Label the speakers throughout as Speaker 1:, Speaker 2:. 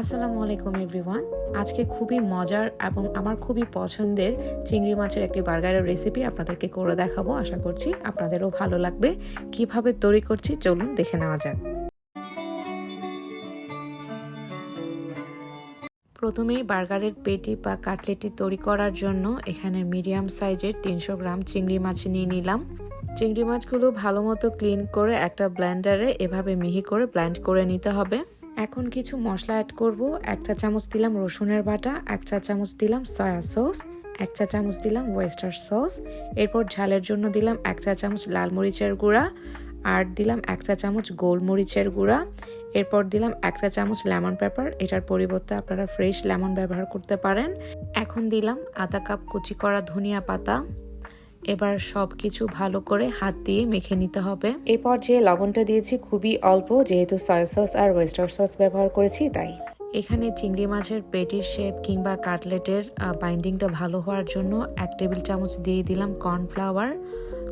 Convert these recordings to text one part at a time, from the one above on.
Speaker 1: আসসালামু আলাইকুম এভরিওয়ান আজকে খুবই মজার এবং আমার খুবই পছন্দের চিংড়ি মাছের একটি বার্গারের রেসিপি আপনাদেরকে করে দেখাবো। আশা করছি আপনাদেরও ভালো লাগবে। কীভাবে তৈরি করছি চলুন দেখে নেওয়া যাক। প্রথমেই বার্গারের পেটি বা কাটলেটি তৈরি করার জন্য এখানে মিডিয়াম সাইজের তিনশো গ্রাম চিংড়ি মাছ নিয়ে নিলাম। চিংড়ি মাছগুলো ভালো মতো ক্লিন করে একটা ব্লেন্ডারে এভাবে মিহি করে ব্ল্যান্ড করে নিতে হবে। এখন কিছু মশলা অ্যাড করব। এক চা চামচ দিলাম রসুনের বাটা, এক চা চামচ দিলাম সয়া সস এক চা চামচ দিলাম ওয়েস্টার সস এরপর ঝালের জন্য দিলাম এক চা চামচ লাল মরিচের গুঁড়া, আর দিলাম এক চা চামচ গোলমরিচের গুঁড়া, এরপর দিলাম এক চা চামচ লেমন পেপার এটার পরিবর্তে আপনারা ফ্রেশ লেমন ব্যবহার করতে পারেন। এখন দিলাম আধা কাপ কুচি করা ধনিয়া পাতা। এবার সব কিছু ভালো করে হাত দিয়ে মেখে নিতে হবে। এরপর যে লবণটা দিয়েছি খুবই অল্প যেহেতু সয়া সস আর ওয়েস্টার সস ব্যবহার করেছি তাই। এখানে চিংড়ি মাছের পেটির শেপ কিংবা কাটলেটের বাইন্ডিংটা ভালো হওয়ার জন্য এক টেবিল চামচ দিয়ে দিলাম কর্নফ্লাওয়ার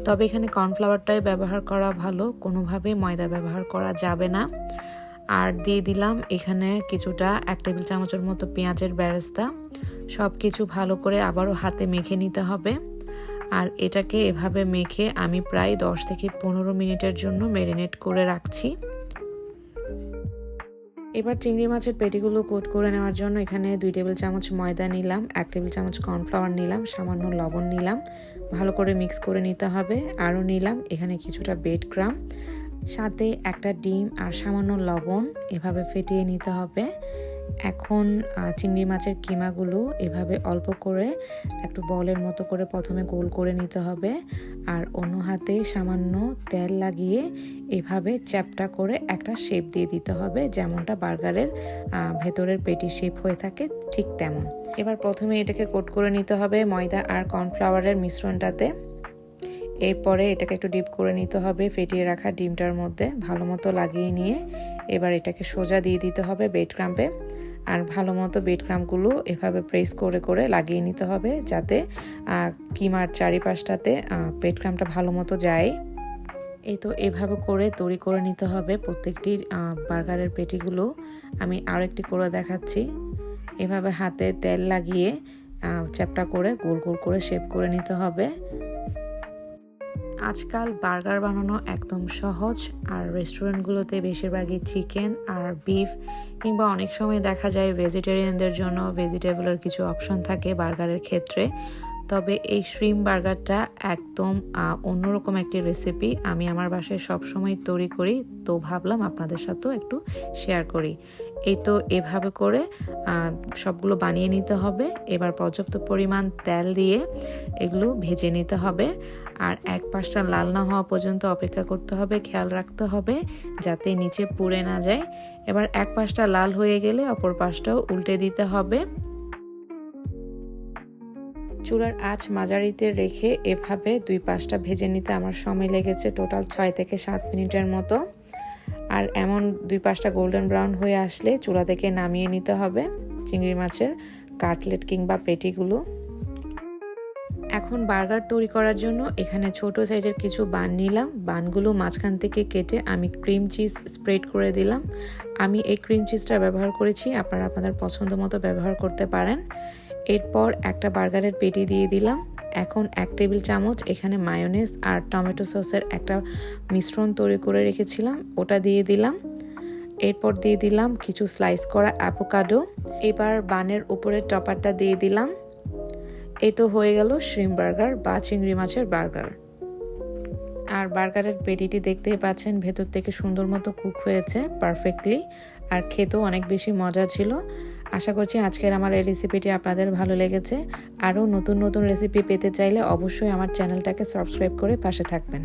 Speaker 1: তবে এখানে কর্নফ্লাওয়ারটাই ব্যবহার করা ভালো কোনোভাবে ময়দা ব্যবহার করা যাবে না। আর দিয়ে দিলাম এখানে কিছুটা এক টেবিল চামচের মতো পেঁয়াজের ব্যারেস্তা সব কিছু ভালো করে আবারও হাতে মেখে নিতে হবে। আর এটাকে এভাবে মেখে আমি প্রায় দশ থেকে পনেরো মিনিটের জন্য ম্যারিনেট করে রাখছি। এবার চিংড়ি মাছের পেটিগুলো কোট করে নেওয়ার জন্য এখানে দুই টেবিল চামচ ময়দা নিলাম, এক টেবিল চামচ কর্নফ্লাওয়ার নিলাম, সামান্য লবণ নিলাম, ভালো করে মিক্স করে নিতে হবে। আরও নিলাম এখানে কিছুটা বেড ক্রাম, সাথে একটা ডিম আর সামান্য লবণ এভাবে ফেটিয়ে নিতে হবে। এখন চিংড়ি মাছের কিমাগুলো এভাবে অল্প করে একটু বলের মতো করে প্রথমে গোল করে নিতে হবে। আর অন্য হাতে সামান্য তেল লাগিয়ে এভাবে চ্যাপটা করে একটা শেপ দিয়ে দিতে হবে, যেমনটা বার্গারের ভেতরের পেটি শেপ হয়ে থাকে ঠিক তেমন। এবার প্রথমে এটাকে কোট করে নিতে হবে ময়দা আর কর্নফ্লাওয়ারের মিশ্রণটাতে। এরপরে এটাকে একটু ডিপ করে নিতে হবে, ফেটিয়ে রাখা ডিমটার মধ্যে ভালো মতো লাগিয়ে নিয়ে এবার এটাকে সোজা দিয়ে দিতে হবে বেড ক্রাম্পে। আর ভালো মতো বেড ক্রাম্পগুলো এভাবে প্রেস করে করে লাগিয়ে নিতে হবে যাতে কিমার চারিপাশটাতে বেড ক্রাম্পটা ভালো মতো যায়। এই তো এভাবে করে তৈরি করে নিতে হবে প্রত্যেকটি বার্গারের পেটিগুলো। আমি আরও একটি করে দেখাচ্ছি। এভাবে হাতে তেল লাগিয়ে চ্যাপটা করে গোল গোল করে শেপ করে নিতে হবে। আজকাল বার্গার বানানো একদম সহজ, আর রেস্টুরেন্টগুলোতে বেশিরভাগই চিকেন আর বিফ, কিংবা অনেক সময় দেখা যায় ভেজিটেরিয়ানদের জন্য ভেজিটেবলের কিছু অপশন থাকে বার্গারের ক্ষেত্রে। তবে এই শ্রিম বার্গারটা একদম অন্যরকম একটি রেসিপি আমি আমার বাসায় সবসময় তৈরি করি। তো ভাবলাম আপনাদের সাথেও একটু শেয়ার করি। এই তো এভাবে করে সবগুলো বানিয়ে নিতে হবে। এবার পর্যাপ্ত পরিমাণ তেল দিয়ে এগুলো ভেজে নিতে হবে। আর এক পাশটা লাল না হওয়া পর্যন্ত অপেক্ষা করতে হবে, খেয়াল রাখতে হবে যাতে নিচে পুড়ে না যায়। এবার এক পাশটা লাল হয়ে গেলে অপর পাশটাও উল্টে দিতে হবে। চুলার আঁচ মাঝারিতে রেখে এভাবে দুই পাশটা ভেজে নিতে আমার সময় লেগেছে টোটাল ছয় থেকে সাত মিনিটের মতো। আর এমন দুই পাশটা গোল্ডেন ব্রাউন হয়ে আসলে চুলা থেকে নামিয়ে নিতে হবে চিংড়ি মাছের কাটলেট কিংবা পেটিগুলো। এখন বার্গার তৈরি করার জন্য এখানে ছোট সাইজের কিছু বান নিলাম। বানগুলো মাঝখান থেকে কেটে আমি ক্রিম চিজ স্প্রেড করে দিলাম। আমি এই ক্রিম চিজটা ব্যবহার করেছি, আপনারা আপনাদের পছন্দ মতো ব্যবহার করতে পারেন। এরপর একটা বার্গারের পেটি দিয়ে দিলাম। এখন এক টেবিল চামচ, এখানে মায়োনেজ আর টমেটো সসের একটা মিশ্রণ তৈরি করে রেখেছিলাম, ওটা দিয়ে দিলাম। এরপর দিয়ে দিলাম কিছু স্লাইস করা অ্যাপোকাডো এবার বানের উপরে টপারটা দিয়ে দিলাম। এই তো হয়ে গেল শ্রিম বার্গার বা চিংড়ি মাছের বার্গার আর বার্গারের পেটিটি দেখতেই পাচ্ছেন, ভেতর থেকে সুন্দর মতো কুক হয়েছে পারফেক্টলি আর খেতেও অনেক বেশি মজা ছিল। আশা করছি আজকের আমার এই রেসিপিটি আপনাদের ভালো লেগেছে। আরও নতুন নতুন রেসিপি পেতে চাইলে অবশ্যই আমার চ্যানেলটাকে সাবস্ক্রাইব করে পাশে থাকবেন।